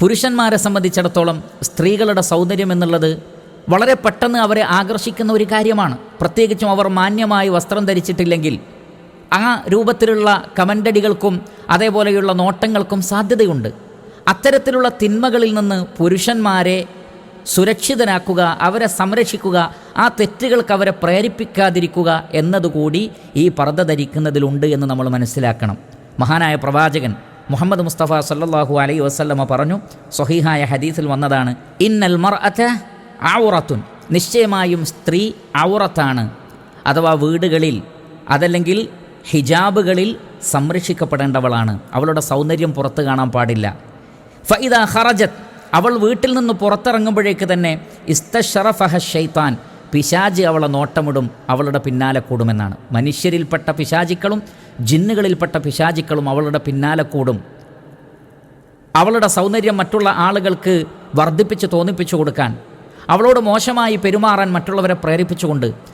പുരുഷന്മാരെ സംബന്ധിച്ചിടത്തോളം സ്ത്രീകളുടെ സൗന്ദര്യം എന്നുള്ളത് വളരെ പെട്ടെന്ന് അവരെ ആകർഷിക്കുന്ന ഒരു കാര്യമാണ്. പ്രത്യേകിച്ചും അവർ മാന്യമായി വസ്ത്രം ധരിച്ചിട്ടില്ലെങ്കിൽ ആ രൂപത്തിലുള്ള കമന്റടികൾക്കും അതേപോലെയുള്ള നോട്ടങ്ങൾക്കും സാധ്യതയുണ്ട്. അത്തരത്തിലുള്ള തിന്മകളിൽ നിന്ന് പുരുഷന്മാരെ സുരക്ഷിതനാക്കുക അവരെ സംരക്ഷിക്കുക ആ തെറ്റുകൾക്ക് അവരെ പ്രേരിപ്പിക്കാതിരിക്കുക എന്നതുകൂടി ഈ പർദ്ദ ധരിക്കുന്നതിലുണ്ട് എന്ന് നമ്മൾ മനസ്സിലാക്കണം. മഹാനായ പ്രവാചകൻ മുഹമ്മദ് മുസ്തഫ സല്ലാഹു അലൈ വസ്ല്ലമ പറഞ്ഞു സൊഹീഹായ ഹദീസിൽ വന്നതാണ് ഇന്നൽ മർഅത ഔറത്തുൻ. നിശ്ചയമായും സ്ത്രീ ഔറത്താണ് അഥവാ വീടുകളിൽ അതല്ലെങ്കിൽ ഹിജാബുകളിൽ സംരക്ഷിക്കപ്പെടേണ്ടവളാണ്. അവളുടെ സൗന്ദര്യം പുറത്തു കാണാൻ പാടില്ല. ഫൈദ ഹറജത്ത് അവൾ വീട്ടിൽ നിന്ന് പുറത്തിറങ്ങുമ്പോഴേക്ക് തന്നെ ഇസ്തഷറഫഹ ഷെയ്ത്താൻ പിശാജ് അവളെ നോട്ടമിടും അവളുടെ പിന്നാലെ കൂടുമെന്നാണ്. മനുഷ്യരിൽപ്പെട്ട പിശാചിക്കളും ജിന്നുകളിൽപ്പെട്ട പിശാചിക്കളും അവളുടെ പിന്നാലെ കൂടും. അവളുടെ സൗന്ദര്യം മറ്റുള്ള ആളുകൾക്ക് വർദ്ധിപ്പിച്ച് തോന്നിപ്പിച്ചു കൊടുക്കാൻ അവളോട് മോശമായി പെരുമാറാൻ മറ്റുള്ളവരെ പ്രേരിപ്പിച്ചുകൊണ്ട്